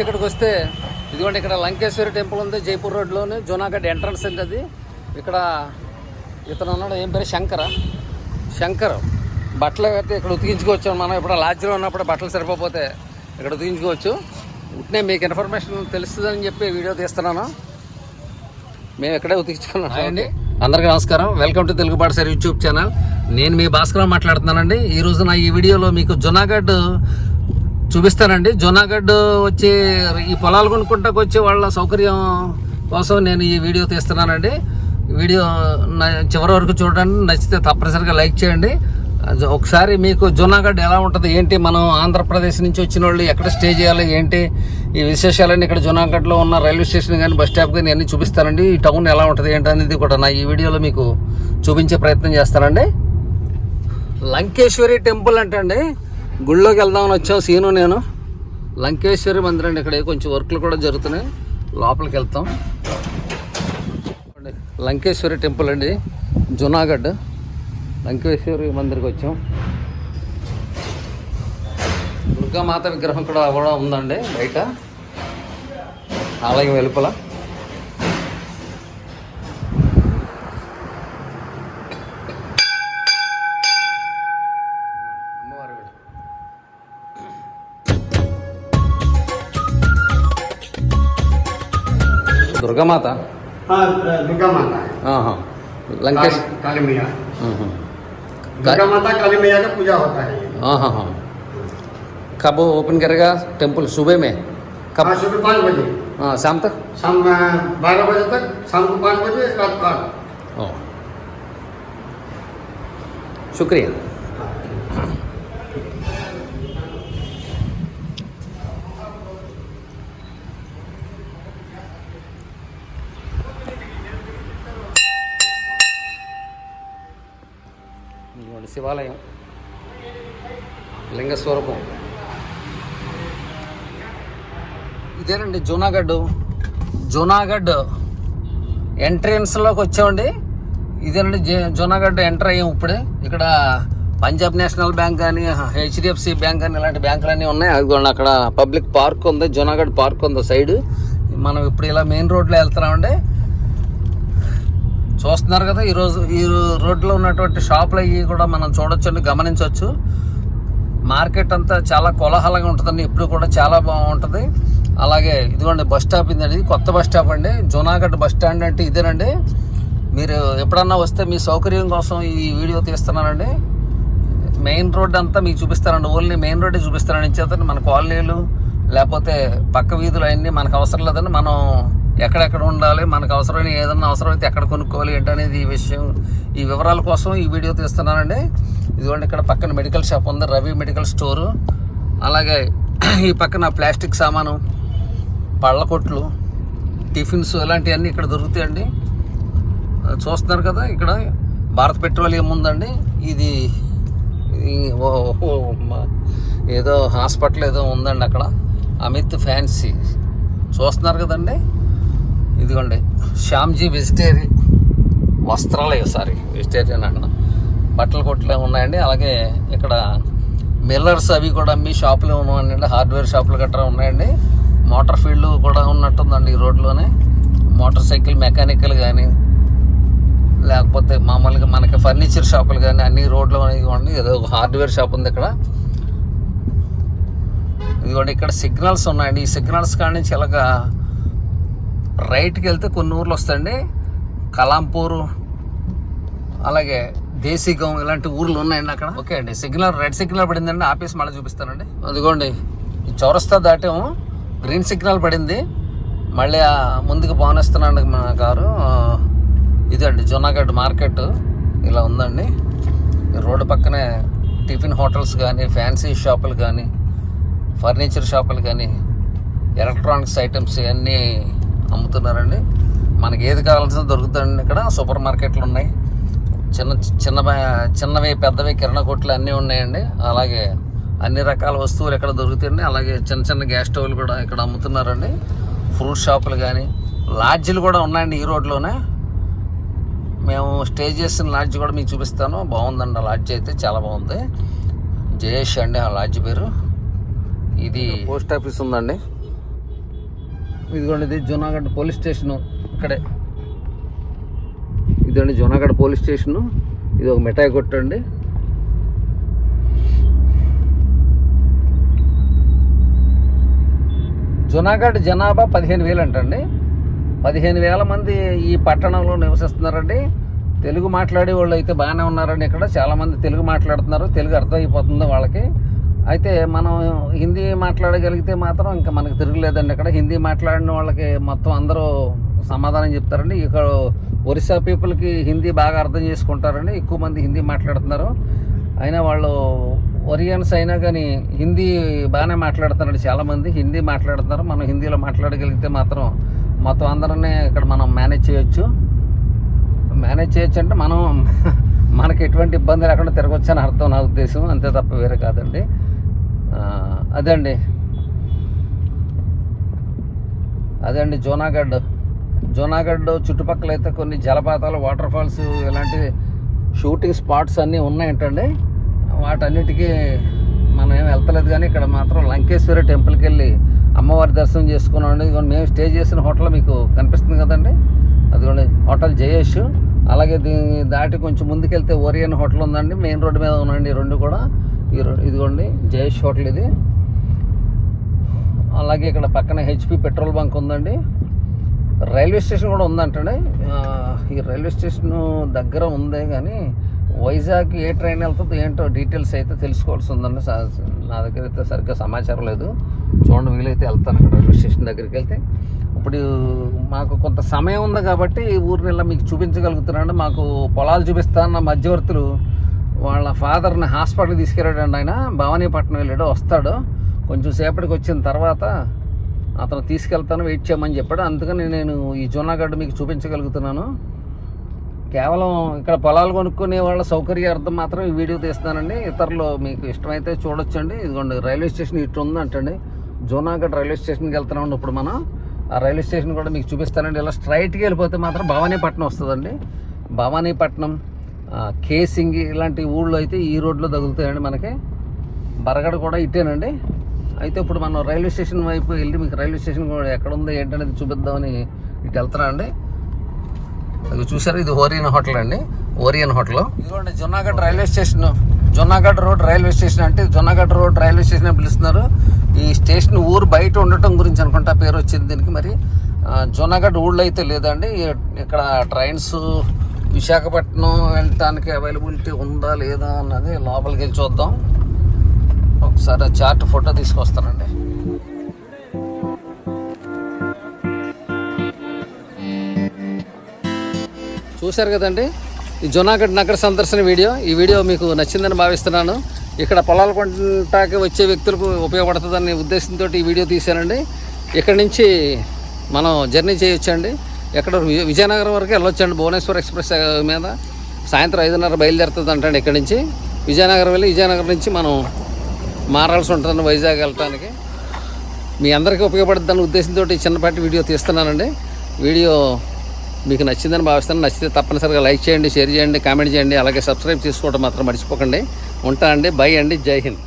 నుంచి ఇక్కడికి వస్తే ఇదిగోండి ఇక్కడ లంకేశ్వరి టెంపుల్ ఉంది జైపూర్ రోడ్లోని జూనాగఢ్ ఎంట్రన్స్ అండి అది. ఇక్కడ ఇతను ఉన్నాడు ఏం పేరు? శంకర. శంకర్. బట్టలు అయితే ఇక్కడ ఉతికించుకోవచ్చు మనం. ఇప్పుడు లాడ్జ్లో ఉన్నప్పుడు బట్టలు సరిపోతే ఇక్కడ ఉతికించుకోవచ్చు. ఉట్నే మీకు ఇన్ఫర్మేషన్ తెలుస్తుందని చెప్పి వీడియో తీస్తున్నాను. మేము ఇక్కడే ఉతికించుకున్నాం. అండి. అందరికీ నమస్కారం. Welcome to Telugu sir YouTube channel. నేను మీ భాస్కర్ మాట్లాడుతున్నానండి. ఈ రోజు నా ఈ వీడియోలో మీకు జునాగఢ్ చూపిస్తానండి. జూనాగఢ్ వచ్చి ఈ పొలాలు కొనుక్కుంటాకు వచ్చే వాళ్ళ సౌకర్యం కోసం నేను ఈ వీడియో తీస్తున్నానండి. వీడియో చివరి వరకు చూడండి. నచ్చితే తప్పనిసరిగా లైక్ చేయండి. ఒకసారి మీకు జూనాగఢ్ ఎలా ఉంటుంది ఏంటి మనం ఆంధ్రప్రదేశ్ నుంచి వచ్చిన వాళ్ళు ఎక్కడ స్టే చేయాలి ఏంటి ఈ విశేషాలన్నీ ఇక్కడ జూనాగఢ్లో ఉన్న రైల్వే స్టేషన్ కానీ బస్ స్టాప్ కానీ అన్నీ చూపిస్తానండి. ఈ టౌన్ ఎలా ఉంటుంది ఏంటి అనేది కూడా నా ఈ వీడియోలో మీకు చూపించే ప్రయత్నం చేస్తానండి. లంకేశ్వరి టెంపుల్ అంటే అండి గుళ్ళోకి వెళ్దామని వచ్చాం సీను నేను. లంకేశ్వరి మందిరం అండి ఇక్కడ కొంచెం వర్క్లు కూడా జరుగుతున్నాయి. లోపలికి వెళ్తాం. లంకేశ్వరి టెంపుల్ అండి. జునాగఢ్. లంకేశ్వరి మందిర్కి వచ్చాం. దుర్గామాత విగ్రహం కూడా కూడా ఉందండి బయట. ఆలయం వెలుపల. दुर्गा माता? हाँ दुर्गा माता है। हाँ हाँ। लंकेश? काली मैया। हम्म, हम्म। दुर्गा माता काली मैया का पूजा होता है हाँ हाँ हाँ। कब ओपन करेगा टेंपल सुबह में? कब? हाँ, सुबह पाँच बजे। हाँ शाम तक? शाम बारह बजे तक शाम को पाँच बजे रात को आठ। शुक्रिया। हाँ। ఇదిగోండి శివాలయం. లింగ స్వరూపం. ఇదేనండి జూనాగఢ్. జూనాగఢ్ ఎంట్రన్స్లోకి వచ్చామండి. ఇదేనండి జూనాగఢ్ ఎంటర్ అయ్యాం ఇప్పుడే. ఇక్కడ పంజాబ్ నేషనల్ బ్యాంక్ కానీ హెచ్డిఎఫ్సి బ్యాంక్ కానీ ఇలాంటి బ్యాంకులు అన్నీ ఉన్నాయి. అదిగోండి అక్కడ పబ్లిక్ పార్క్ ఉంది జూనాగఢ్ పార్క్ ఉంది సైడ్. మనం ఇప్పుడు ఇలా మెయిన్ రోడ్లో వెళ్తున్నామండి. చూస్తున్నారు కదా ఈరోజు ఈ రోడ్లో ఉన్నటువంటి షాపులు అవి కూడా మనం చూడొచ్చండి గమనించవచ్చు. మార్కెట్ అంతా చాలా కోలాహలంగా ఉంటుందండి ఇప్పుడు కూడా చాలా బాగుంటుంది. అలాగే ఇదిగోండి బస్ స్టాప్ ఇదండి ఇది కొత్త బస్ స్టాప్ అండి జూనాగఢ్ బస్ స్టాండ్ అంటే ఇదేనండి. మీరు ఎప్పుడన్నా వస్తే మీ సౌకర్యం కోసం ఈ వీడియో తీస్తున్నానండి. మెయిన్ రోడ్ అంతా మీకు చూపిస్తానండి ఓన్లీ మెయిన్ రోడ్డే చూపిస్తానండి చేత మన కాలనీలు లేకపోతే పక్క వీధులు అన్నీ మనకు అవసరం లేదండి మనం ఎక్కడెక్కడ ఉండాలి మనకు అవసరమైన ఏదన్నా అవసరమైతే ఎక్కడ కొనుక్కోవాలి ఏంటనేది ఈ విషయం ఈ వివరాల కోసం ఈ వీడియో తీస్తున్నానండి. ఇదిగోండి ఇక్కడ పక్కన మెడికల్ షాప్ ఉంది రవి మెడికల్ స్టోరు. అలాగే ఈ పక్కన ప్లాస్టిక్ సామాను పళ్ళ కొట్లు టిఫిన్స్ ఇలాంటివన్నీ ఇక్కడ దొరుకుతాయండి. చూస్తున్నారు కదా ఇక్కడ భారత్ పెట్రోలియం ఉందండి. ఇది ఓ- ఏదో హాస్పిటల్ ఏదో ఉందండి అక్కడ. అమిత్ ఫ్యాన్సీ. చూస్తున్నారు కదండి? ఇదిగోండి Shyamji vegetarian Vastralaya sorry vegetarian అంటున్నా. బట్టల కొట్లు ఉన్నాయండి? అలాగే ఇక్కడ మిల్లర్స్ అవి కూడా అమ్మి షాపులు ఉన్నాయండి హార్డ్వేర్ షాపులు గట్రా ఉన్నాయండి. మోటార్ ఫీల్డ్ కూడా ఉన్నట్టుందండి ఈ రోడ్లోనే. మోటార్ సైకిల్ మెకానికల్ కానీ లేకపోతే మామూలుగా మనకి ఫర్నిచర్ షాపులు కానీ అన్ని రోడ్లో ఇవ్వండి ఏదో ఒక హార్డ్వేర్ షాప్ ఉంది ఇక్కడ. ఇదిగోండి ఇక్కడ సిగ్నల్స్ ఉన్నాయండి. ఈ సిగ్నల్స్ కాడి నుంచి ఇలాగా రైట్కి వెళ్తే కొన్ని ఊర్లు వస్తాయండి. కలాంపూరు అలాగే దేశీగం ఇలాంటి ఊర్లు ఉన్నాయండి అక్కడ. ఓకే అండి. సిగ్నల్ రెడ్ సిగ్నల్ పడిందండి. ఆపేసి మళ్ళీ చూపిస్తానండి. అదిగోండి. ఈ చౌరస్తా దాటాము. గ్రీన్ సిగ్నల్ పడింది. మళ్ళీ ముందుకు పోనేస్తున్నాండి మన కారు. ఆ, ఇదండి జునాగఢ్ మార్కెట్. ఇలా ఉందండి. రోడ్డు పక్కనే టిఫిన్ హోటల్స్ కానీ ఫ్యాన్సీ షాపులు కానీ ఫర్నిచర్ షాపులు కానీ ఎలక్ట్రానిక్స్ ఐటమ్స్ ఇవన్నీ అమ్ముతున్నారండి. మనకి ఏది కావాల్సిన దొరుకుతుందండి ఇక్కడ. సూపర్ మార్కెట్లు ఉన్నాయి. చిన్న చిన్న చిన్నవి పెద్దవి కిరణ కొట్లు అన్నీ ఉన్నాయండి. అలాగే అన్ని రకాల వస్తువులు ఇక్కడ దొరుకుతాయండి. అలాగే చిన్న చిన్న గ్యాస్ స్టవ్లు కూడా ఇక్కడ అమ్ముతున్నారండి. ఫ్రూట్ షాపులు కానీ లాడ్జీలు కూడా ఉన్నాయండి ఈ రోడ్లోనే. మేము స్టే చేసిన లాడ్జ్ కూడా మీకు చూపిస్తాను. బాగుందండి ఆ లాడ్జ్ అయితే చాలా బాగుంది. జయేష్ అండి ఆ లాడ్జ్ పేరు. ఇది పోస్ట్ ఆఫీస్ ఉందండి. ఇదిగోండి ఇది పోలీస్ స్టేషను ఇక్కడే. ఇదండి జూనాగఢ్ పోలీస్ స్టేషను. ఇది ఒక మిఠాయి కొట్టండి. జునాగఢ్ జనాభా పదిహేను వేలు అంటండి. పదిహేను వేల మంది ఈ పట్టణంలో నివసిస్తున్నారండి. తెలుగు మాట్లాడే వాళ్ళు అయితే బాగానే ఉన్నారండి ఇక్కడ. చాలామంది తెలుగు మాట్లాడుతున్నారు. తెలుగు అర్థమైపోతుంది వాళ్ళకి. అయితే మనం హిందీ మాట్లాడగలిగితే మాత్రం ఇంకా మనకు తిరగలేదండి ఇక్కడ హిందీ మాట్లాడిన వాళ్ళకి మొత్తం అందరూ సమాధానం చెప్తారండి. ఇక్కడ ఒరిస్సా పీపుల్కి హిందీ బాగా అర్థం చేసుకుంటారండి. ఎక్కువ మంది హిందీ మాట్లాడుతున్నారు. అయినా వాళ్ళు ఒరియన్స్ అయినా కానీ హిందీ బాగానే మాట్లాడుతున్నారు చాలామంది. హిందీ మాట్లాడుతున్నారు. మనం హిందీలో మాట్లాడగలిగితే మాత్రం మొత్తం అందరినీ ఇక్కడ మనం మేనేజ్ చేయొచ్చు. మేనేజ్ చేయొచ్చు అంటే మనం మనకి ఎటువంటి ఇబ్బంది లేకుండా తిరగొచ్చు అని అర్థం నా ఉద్దేశం. అంతే తప్ప వేరే కాదండి. అదండి. అదండి జోనాగఢ్ జోనాగఢ్ చుట్టుపక్కల అయితే కొన్ని జలపాతాలు వాటర్ ఫాల్స్ ఇలాంటి షూటింగ్ స్పాట్స్ అన్నీ ఉన్నాయంటండి. వాటన్నిటికీ మనం ఏం వెళ్తలేదు కానీ ఇక్కడ మాత్రం లంకేశ్వరి టెంపుల్కి వెళ్ళి అమ్మవారి దర్శనం చేసుకున్నాం ఇదిగో మేము స్టే చేసిన హోటల్ మీకు కనిపిస్తుంది కదండి. అదిగోండి హోటల్ జయేష్. అలాగే దీన్ని దాటి కొంచెం ముందుకెళ్తే ఓరియన్ హోటల్ ఉందండి. మెయిన్ రోడ్డు మీద ఉందండి రెండు కూడా. ఈ ఇదిగోండి జయేష్ హోటల్ ఇది. అలాగే ఇక్కడ పక్కన హెచ్పి పెట్రోల్ బంక్ ఉందండి. రైల్వే స్టేషన్ కూడా ఉందంటండి. ఈ రైల్వే స్టేషన్ దగ్గర ఉంది కానీ వైజాగ్ ఏ ట్రైన్ వెళ్తుందో ఏంటో డీటెయిల్స్ అయితే తెలుసుకోవాల్సి ఉందండి నా దగ్గర అయితే సరిగ్గా సమాచారం లేదు. చూడండి వీలైతే వెళ్తాను అక్కడ రైల్వే స్టేషన్ దగ్గరికి వెళ్తే. ఇప్పుడు మాకు కొంత సమయం ఉంది కాబట్టి ఈ ఊరిని ఇలా మీకు చూపించగలుగుతున్నాను మాకు పొలాలు చూపిస్తానన్న మధ్యవర్తులు వాళ్ళ ఫాదర్ని హాస్పిటల్కి తీసుకెళ్ళాడండి ఆయన. భవానీపట్నం వెళ్ళాడు వస్తాడు. కొంచెం సేపటికి వచ్చిన తర్వాత అతను తీసుకెళ్తాను వెయిట్ చేయమని చెప్పాడు. అందుకని నేను ఈ జూనాగడ్డ మీకు చూపించగలుగుతున్నాను. కేవలం ఇక్కడ పొలాలు కొనుక్కునే వాళ్ళ సౌకర్యార్థం మాత్రం ఈ వీడియో తీస్తానండి ఇతరులు మీకు ఇష్టమైతే చూడొచ్చండి. ఇదిగోండి రైల్వే స్టేషన్ ఇటు ఉందంటండి. జూనాగఢ్ రైల్వే స్టేషన్కి వెళ్తున్నాం ఇప్పుడు మనం. ఆ రైల్వే స్టేషన్ కూడా మీకు చూపిస్తానండి. ఇలా స్ట్రైట్గా వెళ్ళిపోతే మాత్రం భవానీపట్నం వస్తుందండి. భవానీపట్నం ఆ, కేసింగి ఇలాంటి ఊళ్ళో అయితే ఈ రోడ్లో తగులుతాయండి మనకి. బరగడ కూడా ఇట్టేనండి అయితే ఇప్పుడు మనం రైల్వే స్టేషన్ వైపు వెళ్ళి మీకు రైల్వే స్టేషన్ కూడా ఎక్కడ ఉందో ఏంటనేది చూపిద్దామని ఇటు వెళ్తున్నా అండి. అది చూసారు? ఇది ఓరియన్ హోటల్ అండి. Orion hotel. ఇదిగోండి Junagadh railway station. Junagadh road railway station అంటే జున్నాగఢ్ రోడ్ రైల్వే స్టేషన్ అని పిలుస్తున్నారు. ఈ స్టేషన్ ఊరు బయట ఉండటం గురించి అనుకుంటా పేరు వచ్చింది దీనికి మరి. ఆ, ఊళ్ళో అయితే లేదండి. ఇక్కడ ట్రైన్స్ విశాఖపట్నం వెళ్ళటానికి అవైలబిలిటీ ఉందా లేదా అన్నది లోపలికి వెళ్ళి చూద్దాం. ఒకసారి ఆ చార్ట్ ఫోటో తీసుకొస్తానండి. చూశారు కదండి? ఈ జునాగఢ్ నగర సందర్శన వీడియో. ఈ వీడియో మీకు నచ్చిందని భావిస్తున్నాను. ఇక్కడ పొలాల కొంటాకి వచ్చే వ్యక్తులకు ఉపయోగపడుతుందనే ఉద్దేశంతో ఈ వీడియో తీశానండి. ఇక్కడ నుంచి మనం జర్నీ చేయొచ్చండి. ఎక్కడ విజయ- విజయనగరం వరకు వెళ్ళొచ్చండి భువనేశ్వర్ ఎక్స్ప్రెస్ మీద. సాయంత్రం ఐదున్నర బయలుదేరుతుంది అంటండి ఇక్కడ నుంచి. విజయనగరం వెళ్ళి విజయనగరం నుంచి మనం మారాల్సి ఉంటుంది వైజాగ్ వెళ్ళటానికి. మీ అందరికీ ఉపయోగపడుతుందన్న ఉద్దేశంతో ఈ చిన్నపాటి వీడియో తీస్తున్నానండి. వీడియో మీకు నచ్చిందని భావిస్తాను. నచ్చితే తప్పనిసరిగా లైక్ చేయండి షేర్ చేయండి కామెంట్ చేయండి. అలాగే సబ్స్క్రైబ్ చేసుకోవడం మాత్రం మర్చిపోకండి. ఉంటా అండి బై అండి. జై హింద్.